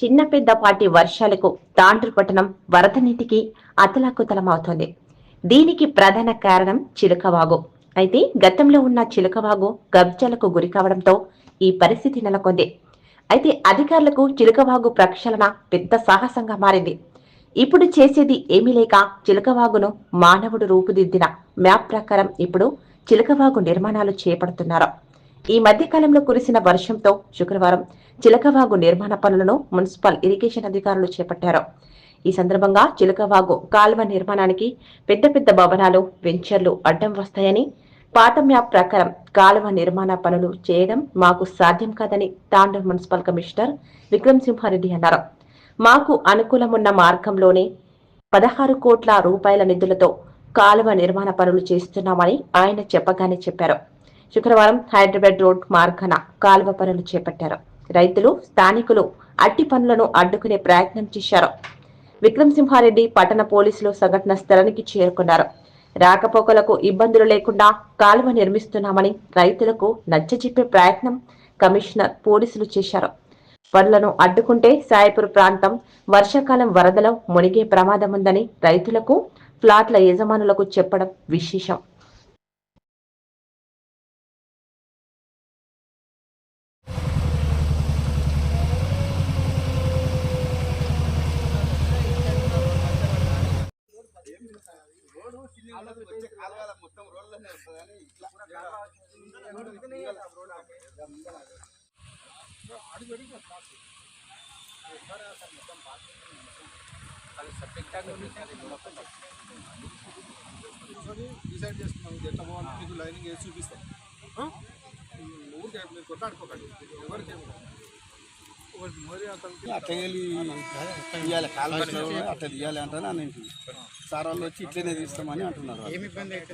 చిన్న పెద్దపాటి వర్షాలకు తాండ్రు పట్టణం వరద నీటికి అతలాకుతలమవుతోంది. దీనికి ప్రధాన కారణం చిలుకవాగు. అయితే గతంలో ఉన్న చిలుకవాగు గబ్జాలకు గురి కావడంతో ఈ పరిస్థితి నెలకొంది. అయితే అధికారులకు చిలుకవాగు ప్రక్షాళన పెద్ద సాహసంగా మారింది. ఇప్పుడు చేసేది ఏమీ లేక చిలుకవాగును మానవుడు రూపుదిద్దిన మ్యాప్ ప్రకారం ఇప్పుడు చిలుకవాగు నిర్మాణాలు చేపడుతున్నారు. ఈ మధ్య కాలంలో కురిసిన వర్షంతో శుక్రవారం చిలకవాగు నిర్మాణ పనులను మున్సిపల్ ఇరిగేషన్ అధికారులు చేపట్టారు. ఈ సందర్భంగా చిలకవాగు కాల్వ నిర్మాణానికి పెద్ద పెద్ద భవనాలు వెంచర్లు అడ్డం వస్తాయని పాత మ్యాప్ ప్రకారం కాలువ నిర్మాణ పనులు చేయడం మాకు సాధ్యం కాదని తాండూర్ మున్సిపల్ కమిషనర్ విక్రమ్ సింహారెడ్డి అన్నారు. మాకు అనుకూలమున్న మార్గంలోనే పదహారు కోట్ల రూపాయల నిధులతో కాలువ నిర్మాణ పనులు చేస్తున్నామని ఆయన చెప్పగానే చెప్పారు. శుక్రవారం హైదరాబాద్ రోడ్ మార్గాన కాలువ పనులు చేపట్టారు. రైతులు స్థానికులు అట్టి పనులను అడ్డుకునే ప్రయత్నం చేశారు. విక్రమసింహారెడ్డి పట్టణ పోలీసులు సంఘటన స్థలానికి చేరుకున్నారు. రాకపోకలకు ఇబ్బందులు లేకుండా కాలువ నిర్మిస్తున్నామని రైతులకు నచ్చజెప్పే ప్రయత్నం కమిషనర్ పోలీసులు చేశారు. పనులను అడ్డుకుంటే సాయపూర్ ప్రాంతం వర్షాకాలం వరదలో మునిగే ప్రమాదం ఉందని రైతులకు ఫ్లాట్ల యజమానులకు చెప్పడం విశేషం. డిసైడ్ చేసుకున్నాం ఎట్లా పోవాలి మీకు లైనింగ్ వేసి చూపిస్తాం. ఊరికే మీరు కొట్లాడుకోకండి. ఎవరికి అట్లా ఇవ్వాలి కాలువలో అట్లా తీయాలి అంటానే అని అంటుంది. సార్ వాళ్ళు వచ్చి ఇట్లనే తీస్తామని అంటున్నారు.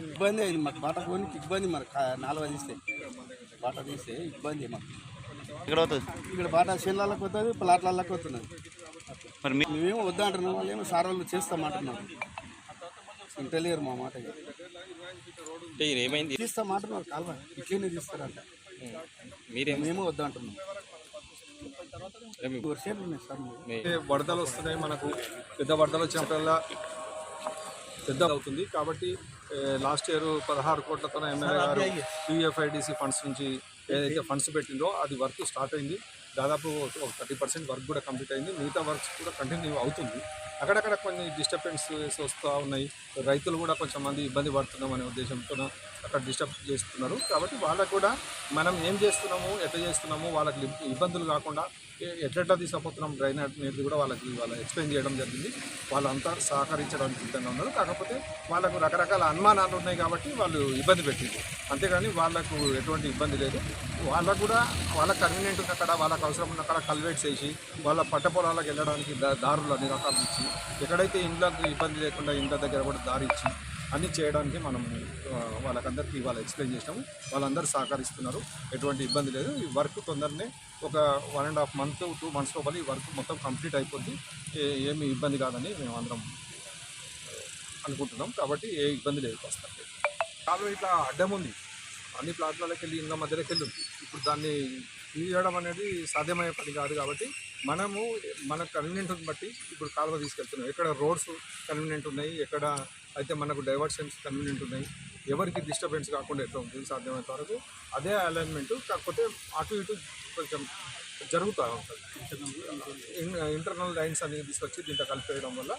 ఇబ్బంది అయింది మాకు. బాట పోనీకి ఇబ్బంది మరి. కా- నాలుగు తీస్తే బాట తీస్తే ఇబ్బంది మాకు. ఇక్కడ అవుతుంది ఇక్కడ బాట చేనులకు వస్తుంది ప్లాట్లకు వస్తున్నది మరి మేమేమో వద్దా అంటున్నాం వాళ్ళు ఏమో సార్ వాళ్ళు చేస్తామంటున్నారు ఇంటలేరు మా మాట ఏమైంది? తీస్తామంటున్నారు కాలువ. ఇట్లనే తీస్తారంట. మీరేం మేము వద్దా అంటున్నాం. వర్షాలు ఉన్నాయి సార్. మీరు. వరదలు వస్తున్నాయి మనకు. పెద్ద వరదలు వచ్చినప్పుడల్లా పెద్ద అవుతుంది కాబట్టి లాస్ట్ ఇయర్ పదహారు కోట్లతో ఎమ్మెల్యే గారు టీఎఫ్ఐడిసి ఫండ్స్ నుంచి ఏదైతే ఫండ్స్ పెట్టిందో అది వర్క్ స్టార్ట్ అయింది. దాదాపు ఒక థర్టీ పర్సెంట్ వర్క్ కూడా కంప్లీట్ అయింది. మిగతా వర్క్స్ కూడా కంటిన్యూ అవుతుంది. అక్కడక్కడ కొన్ని డిస్టర్బెన్స్ వస్తూ ఉన్నాయి. రైతులు కూడా కొంచెం మంది ఇబ్బంది పడుతున్నాం అనే ఉద్దేశంతో అక్కడ డిస్టర్బ్ చేస్తున్నారు. కాబట్టి వాళ్ళకు కూడా మనం ఏం చేస్తున్నాము ఎట్లా చేస్తున్నాము వాళ్ళకి ఇబ్బందులు కాకుండా ఎట్లెట్లా తీసుకుపోతున్నాం డ్రైన్ అనేది కూడా వాళ్ళకి వాళ్ళ ఎక్స్ప్లెయిన్ చేయడం జరిగింది. వాళ్ళంతా సహకరించడానికి సిద్ధంగా ఉన్నారు. కాకపోతే వాళ్ళకు రకరకాల అనుమానాలు ఉన్నాయి కాబట్టి వాళ్ళు ఇబ్బంది పెట్టింది అంతేగాని వాళ్ళకు ఎటువంటి ఇబ్బంది లేదు. వాళ్ళకు కూడా వాళ్ళ కన్వీనియంట్ అక్కడ వాళ్ళకి అవసరం ఉన్న అక్కడ కల్వేట్స్ వేసి వాళ్ళ పట్ట పొలాలకు వెళ్ళడానికి దారులు అన్ని రకాలు ఇచ్చి ఎక్కడైతే ఇండ్లకు ఇబ్బంది లేకుండా ఇండ్ల దగ్గర కూడా దారి ఇచ్చి అన్ని చేయడానికి మనం వాళ్ళకందరికీ ఇవాళ ఎక్స్ప్లెయిన్ చేసినాము. వాళ్ళందరూ సహకరిస్తున్నారు. ఎటువంటి ఇబ్బంది లేదు. ఈ వర్క్ తొందరనే ఒక one and half month two months లోపల ఈ వర్క్ మొత్తం కంప్లీట్ అయిపోద్ది. ఏమి ఇబ్బంది కాదని మేము అందరం అనుకుంటున్నాం. కాబట్టి ఏ ఇబ్బంది లేదు. ప్రస్తుతానికి కాదు ఇట్లా అడ్డం ఉంది. అన్ని ప్లాట్లలోకి వెళ్ళి ఇండ్ల మధ్యలోకి వెళ్ళి ఉంది ఇప్పుడు దాన్ని తీయడం అనేది సాధ్యమయ్యే పని కాదు కాబట్టి మనము మన కన్వీనియంట్ని బట్టి ఇప్పుడు కాలువ తీసుకెళ్తున్నాం. ఎక్కడ రోడ్స్ కన్వీనియంట్ ఉన్నాయి ఎక్కడ అయితే మనకు డైవర్షన్స్ కన్వీనియంట్ ఉన్నాయి ఎవరికి డిస్టర్బెన్స్ కాకుండా ఎట్లా ఉంటుంది సాధ్యమైనంత వరకు అదే అలైన్మెంట్ కాకపోతే అటు ఇటు కొంచెం జరుగుతూ ఉంటుంది. ఇంటర్నల్ లైన్స్ అనేది తీసుకొచ్చి దీంట్లో కలిపేయడం వల్ల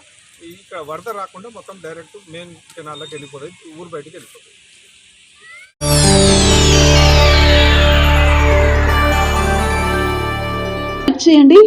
ఇక్కడ వరద రాకుండా మొత్తం డైరెక్ట్ మెయిన్ కెనాల్లోకి వెళ్ళిపోతుంది ఊరు బయటికి వెళ్ళిపోతుంది.